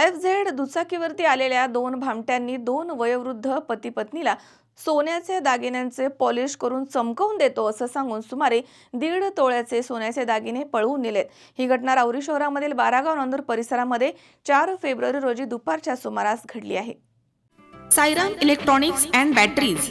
F Z दुचाकीवरती आलेल्या दोन भामट्यांनी दोन वयोवृद्ध पती पत्नीला सोन्याचे दागिन्यांचे पॉलिश करून चमकवून देतो असं सांगून सुमारे दीड तोळ्याचे सोन्याचे दागिने पळवून नेलेत. ही घटना राऊरी शहरामधील बारागाव नंदूर परिसरामध्ये चार फेब्रुवारी रोजी दुपारच्या सुमारास घडली आहे. Sairam electronics and batteries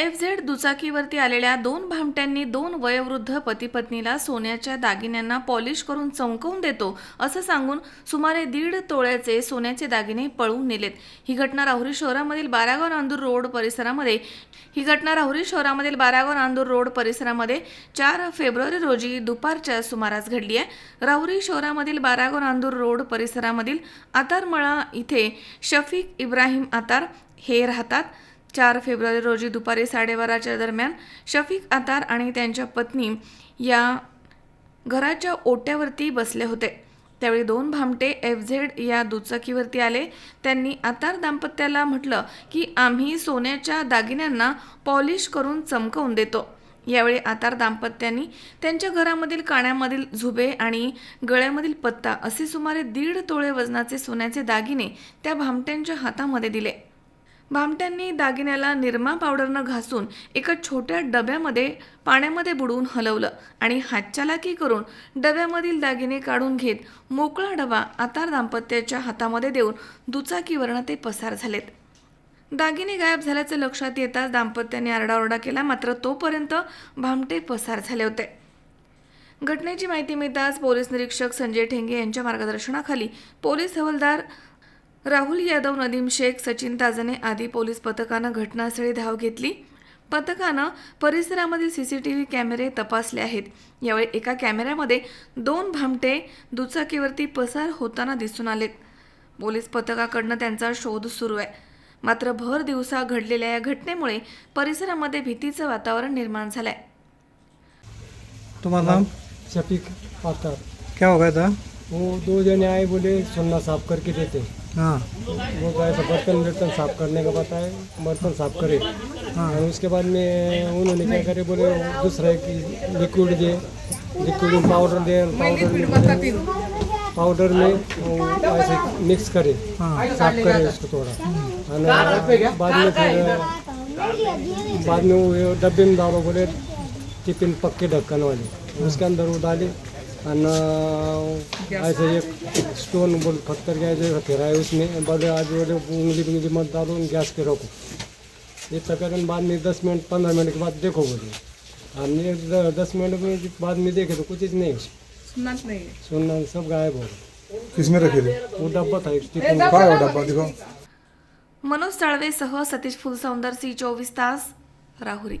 F Z दुचाकीवरती आलेल्या दोन भामट्यांनी दोन वयोवृद्ध पतीपत्नीला सोन्याच्या दागिन्यांना पॉलिश करून चमकवून देतो असं सांगून सुमारे दीड तोळ्याचे सोन्याचे दागिने पळवून नेलेत. ही घटना राहुरी शहरामधील बारागाव नांदूर रोड परिसरामध्ये ही घटना राहुरी शहरामधील बारागाव नांदूर रोड परिसरामध्ये चार फेब्रुवारी रोजी दुपारच्या सुमारास घडली आहे. राहुरी शहरामधील बारागाव नांदूर रोड परिसरामधील आतारमळा इथे शफीक इब्राहिम आतार हे राहतात. चार फेब्रुवारी रोजी दुपारी साडेबाराच्या दरम्यान शफीक आतार आणि त्यांच्या पत्नी या घराच्या ओट्यावरती बसले होते. त्यावेळी दोन भामटे एफ झेड या दुचाकीवरती आले. त्यांनी आतार दाम्पत्याला म्हटलं की आम्ही सोन्याच्या दागिन्यांना पॉलिश करून चमकवून देतो. यावेळी आतार दाम्पत्यांनी त्यांच्या घरामधील काण्यामधील झुबे आणि गळ्यामधील पत्ता असे सुमारे दीड तोळे वजनाचे सोन्याचे दागिने त्या भामट्यांच्या हातामध्ये दिले. भामट्यांनी दागिन्याला निरमा पावडरनं घासून एका छोट्या डब्यामध्ये पाण्यामध्ये बुडवून हलवलं आणि हातचालाकी करून डब्यामधील दागिने काढून घेत मोकळा डबा आतार दाम्पत्याच्या हातामध्ये देऊन दुचाकीवरनं ते पसार झालेत. दागिने गायब झाल्याचं लक्षात येताच दाम्पत्याने आरडाओरडा केला मात्र तोपर्यंत भामटे पसार झाले होते. घटनेची माहिती मिळताच पोलीस निरीक्षक संजय ठेंगे यांच्या मार्गदर्शनाखाली पोलीस हवालदार राहुल यादव नदीम शेख सचिन ताजने आदी पोलीस पथकानं घटनास्थळी धाव घेतली. पथकानं परिसरामधील सी सी टी व्ही कॅमेरे तपासले आहेत. यावेळी एका कॅमेऱ्यामध्ये दोन भामटे दुचाकीवरती पसार होताना दिसून आलेत. पोलीस पथकाकडनं त्यांचा शोध सुरू आहे. मात्र भर दिवसा घडलेल्या या घटनेमुळे परिसरामध्ये भीतीचं वातावरण निर्माण झालंय. तुम्हारा नाम? शफीक आता क्या हो गया था? वो दो जने आए बोले सोना साफ करके देते. हाँ। वो गए तो बर्तन बर्तन साफ करने का बताए बर्तन साफ करे। और उसके बाद में उन्होंने क्या करे बोले दूसरा एक लिक्विड दे लिक्विड में पाउडर दे पाउडर में पाउडर में ऐसे मिक्स करे साफ करे उसको थोड़ा। और बाद में फिर बाद में वो डब्बे में डालो बोले टिफिन पक्के ढक्कन वाले। उसके अंदर वो डाले और ऐसे एक स्टोन बोल पत्थर के ऐसे रखेरा है उसमें बोले आज उंगली उंगली मत डालो गैस पे रखो. ये तकरीबन बाद में दस मिनट पंद्रह मिनट के बाद देखो बोले. हमने द- दस मिनट में बाद में देखे तो कुछ नहीं. सुनना सब गायब हो गया किसमें रखे थे वो डब्बा था एक टिफिन कहाँ है वो डब्बा दिखाओ मनोज साळवेसह सतीश फुलसौंदर सी चोवीस तास राहुरी.